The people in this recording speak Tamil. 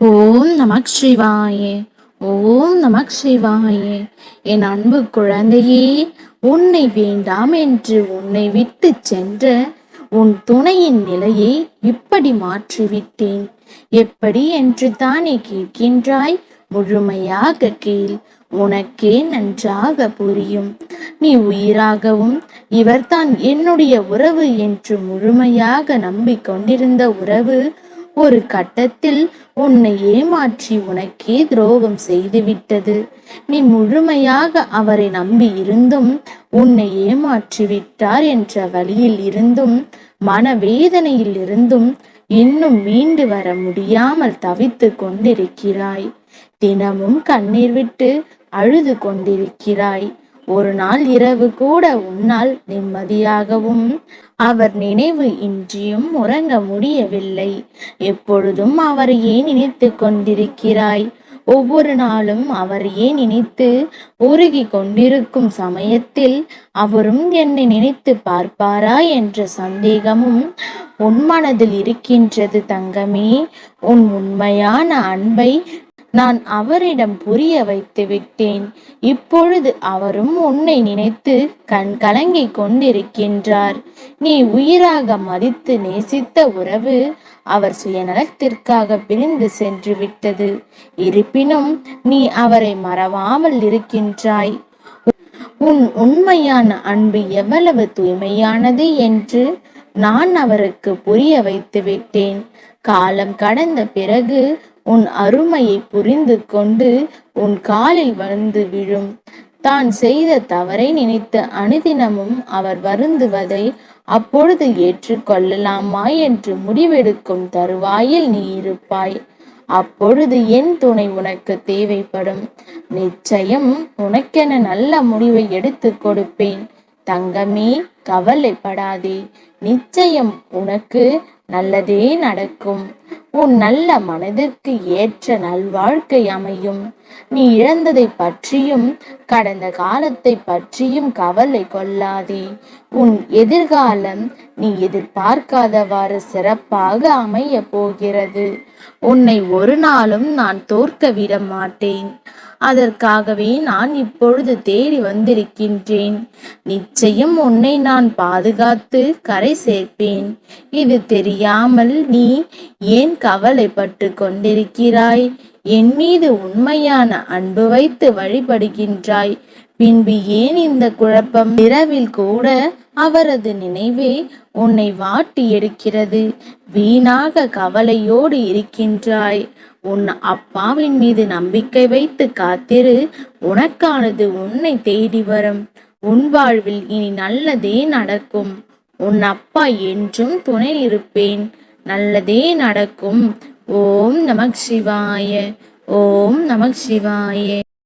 ஓம் நமக் சிவாயே ஓம் நமக் சிவாயே என் அன்பு குழந்தையே உன்னை வேண்டாம் என்று உன்னை விட்டு சென்ற உன் துணையின் நிலையை இப்படி மாற்றிவிட்டேன். எப்படி என்று தானே கேட்கின்றாய்? முழுமையாக கீழ் உனக்கே நன்றாக புரியும். நீ உயிராகவும் இவர்தான் என்னுடைய உறவு என்று முழுமையாக நம்பிக்கொண்டிருந்த உறவு ஒரு கட்டத்தில் உன்னை ஏமாற்றி உனக்கே துரோகம் செய்துவிட்டது. நீ முழுமையாக அவரை நம்பி இருந்தும் உன்னை ஏமாற்றி விட்டார் என்ற வழியில் இருந்தும் மனவேதனையில் இருந்தும் இன்னும் மீண்டு வர முடியாமல் தவித்து கொண்டிருக்கிறாய். தினமும் கண்ணீர் விட்டு அழுது கொண்டிருக்கிறாய். ஒரு நாள் இரவு கூட உன்னால் நிம்மதியாகவும் அவர் நினைவு இன்றியும் உறங்க முடியவில்லை. எப்பொழுதும் அவரையே நினைத்து கொண்டிருக்கிறாய்? ஒவ்வொரு நாளும் அவரையே நினைத்து உருகி கொண்டிருக்கும் சமயத்தில் அவரும் என்னை நினைத்து பார்ப்பாரா என்ற சந்தேகமும் உன் மனதில் இருக்கின்றது தங்கமே. உன் உண்மையான அன்பை நான் அவரிடம் புரிய வைத்து விட்டேன். இப்பொழுது அவரும் உன்னை நினைத்து கண் கலங்கி கொண்டிருக்கின்றார். நீ உயிராக மதித்து நேசித்த உறவு அவர் சுயநலத்திற்காக பிரிந்து சென்று விட்டது. இருப்பினும் நீ அவரை மறவாமல் இருக்கின்றாய். உன் உண்மையான அன்பு எவ்வளவு தூய்மையானது என்று நான் அவருக்கு புரிய வைத்து விட்டேன். காலம் கடந்த பிறகு உன் அருமையை புரிந்து கொண்டு உன் காலில் வந்து விழும். தான் செய்த தவறை நினைத்து அனுதினமும் அவர் வருந்துவதை அப்பொழுது ஏற்றுக்கொள்ளலாமா என்று முடிவெடுக்கும் தருவாயில் நீ இருப்பாய். அப்பொழுது என் துணை உனக்கு தேவைப்படும். நிச்சயம் உனக்கென நல்ல முடிவை எடுத்து கொடுப்பேன். தங்கமே கவலைப்படாதே. நிச்சயம் உனக்கு நல்லதே நடக்கும். உன் நல்ல மனதிற்கு ஏற்ற நல்வாழ்க்கை அமையும். நீ இழந்ததை பற்றியும் கடந்த காலத்தை பற்றியும் கவலை கொள்ளாதே. உன் எதிர்காலம் நீ எதிர்பார்க்காதவாறு சிறப்பாக அமைய போகிறது. உன்னை ஒரு நாளும் நான் தோற்க விட மாட்டேன். அதற்காகவே நான் இப்பொழுது தேடி வந்திருக்கின்றேன். நிச்சயம் உன்னை நான் பாதுகாத்து கரை சேர்ப்பேன். இது தெரியாமல் நீ ஏன் கவலைப்பட்டு கொண்டிருக்கிறாய்? என் மீது உண்மையான அன்பு வைத்து வழிபடுகின்றாய். பின்பு ஏன் இந்த குழப்பம்? இரவில் கூட அவரது நினைவே உன்னை வாட்டி எடுக்கிறது. வீணாக கவலையோடு இருக்கின்றாய். உன் அப்பாவின் மீது நம்பிக்கை வைத்து காத்திரு. உனக்கானது உன்னை தேடி வரும். உன் வாழ்வில் இனி நல்லதே நடக்கும். உன் அப்பா என்றும் துணை இருப்பேன். நல்லதே நடக்கும். ஓம் நமக் சிவாய. ஓம் நமக் சிவாய.